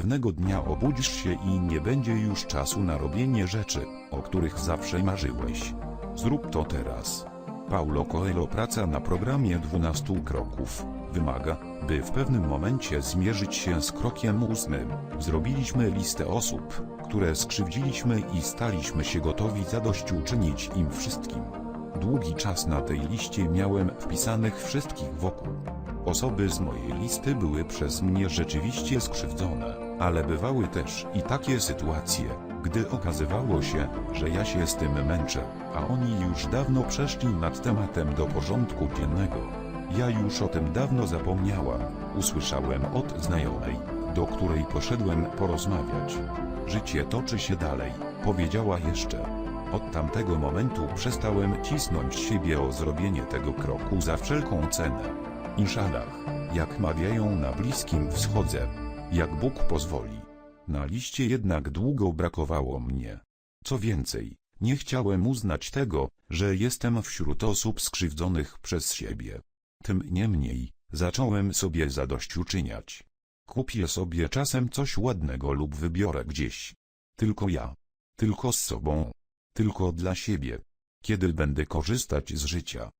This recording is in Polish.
Pewnego dnia obudzisz się i nie będzie już czasu na robienie rzeczy, o których zawsze marzyłeś. Zrób to teraz. Paulo Coelho praca na programie 12 kroków wymaga, by w pewnym momencie zmierzyć się z krokiem ósmym. Zrobiliśmy listę osób, które skrzywdziliśmy i staliśmy się gotowi zadośćuczynić im wszystkim. Długi czas na tej liście miałem wpisanych wszystkich wokół. Osoby z mojej listy były przez mnie rzeczywiście skrzywdzone, ale bywały też i takie sytuacje, gdy okazywało się, że ja się z tym męczę, a oni już dawno przeszli nad tematem do porządku dziennego. Ja już o tym dawno zapomniałam, usłyszałem od znajomej, do której poszedłem porozmawiać. Życie toczy się dalej, powiedziała jeszcze. Od tamtego momentu przestałem cisnąć siebie o zrobienie tego kroku za wszelką cenę. Inszalach, jak mawiają na Bliskim Wschodzie, jak Bóg pozwoli. Na liście jednak długo brakowało mnie. Co więcej, nie chciałem uznać tego, że jestem wśród osób skrzywdzonych przez siebie. Tym niemniej, zacząłem sobie zadośćuczyniać. Kupię sobie czasem coś ładnego lub wybiorę gdzieś. Tylko ja. Tylko z sobą. Tylko dla siebie. Kiedy będę korzystać z życia,